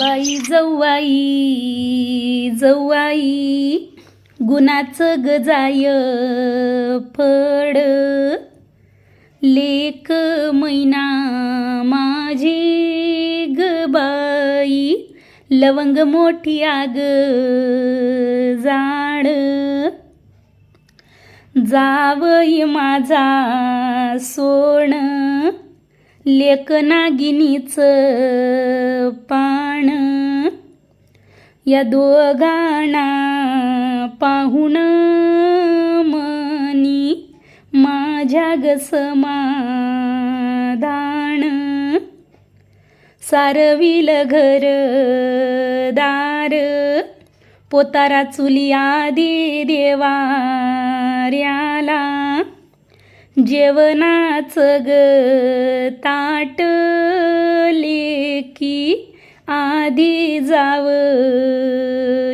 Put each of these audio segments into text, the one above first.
बाई जवाई जवाई गुणाचं गजाय फड लेक मैना माझी गबाई लवंग मोठी आग जाड जावई माझा सोण. लेकनागिनीचं पाण. या दोघांना पाहुण मनी माझ्या ग सारविल घर दार पोतारा चुली दे देवाऱ्याला. जेवणाचं ग ताट लेकी आधी जाव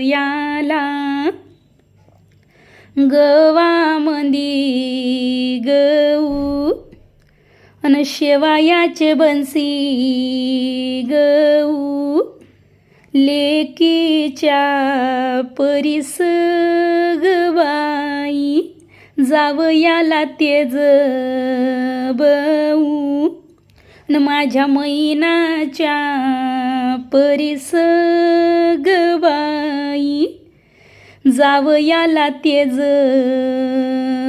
याला. गवामंदी गऊ अन शेवायाचे बन्सी गऊ. लेकीच्या परिस गवाई जावयाला तेज बऊ. न माझ्या मैनाच्या परिस गबाई जावयाला तेज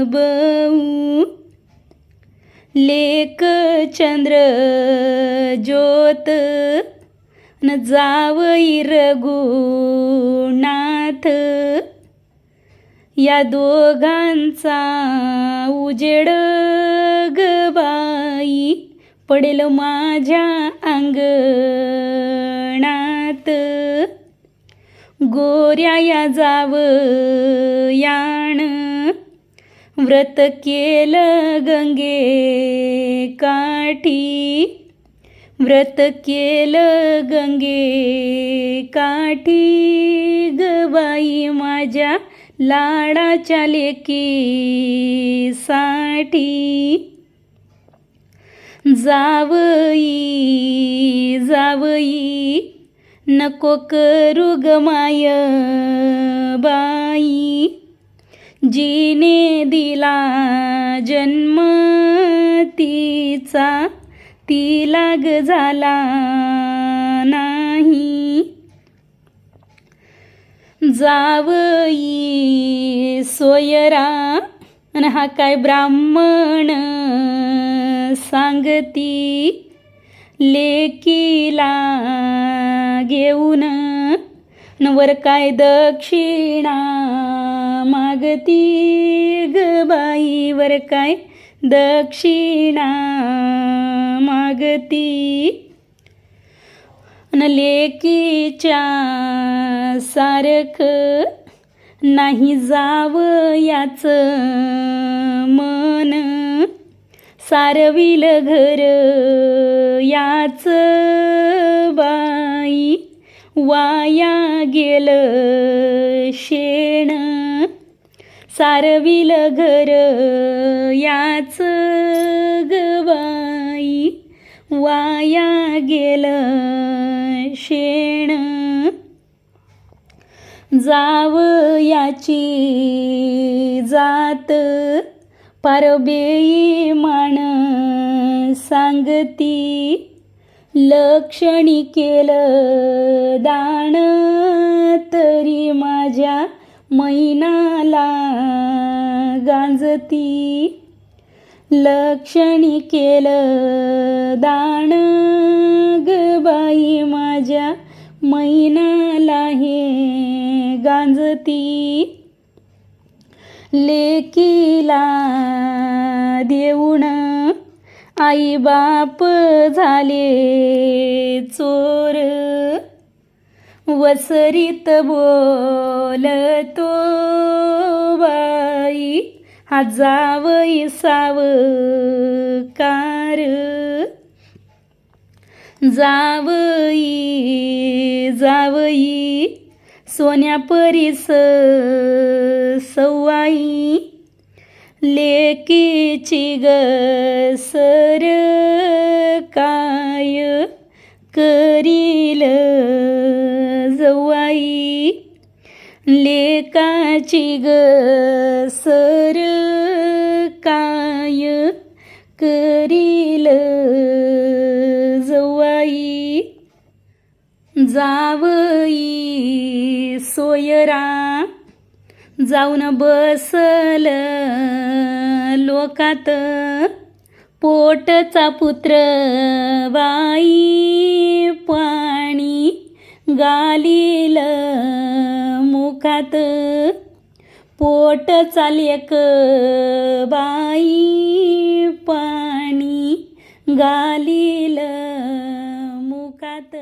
बऊ. लेक चंद्र ज्योत. न जावई रघुनाथ. या दोघांचा उजेड गबाई पडेल माझ्या अंगणात. गोऱ्या या जाव याण व्रत केलं गंगे काठी. व्रत केलं गंगे काठी गबाई माझ्या लाडाच्या लेकीसाठी जावई जावई नको करू गमाय बाई. जिने दिला जन्म तिचा ती लाग झाला नाही. जावई सोयरा. आणि हा काय ब्राह्मण सांगती लेकीला घेऊन. नवर काय दक्षिणा मागती ग बाई? वर काय दक्षिणा मागती. न लेकीच्या सारख नाही जाव याच मन. सारविल घर याच बाई वाया गेल शेण. सारविल घर याच गवाई वाया गेलं शेण. जाव याची जात पारबेई मान सांगती. लक्षणी केलं दान तरी माझ्या मैनाला गांजती. लक्षणी केलं. दान ग बाई माझ्या मैनाला हे गांजती. लेकीला देऊन आई बाप झाले चोर. वसरीत बोलतो बाई. हा जावई सावकार जावई जावई सोन्या परीस सवाई. लेकीची ग सर काय करील लेकाची ग सर काय करील जवाई? जावई सोयरा जाऊन बसल लोकात. पोटचा पुत्र बाई पाणी गालील मुखात पोट चालेक बाई पाणी. गालील मुखात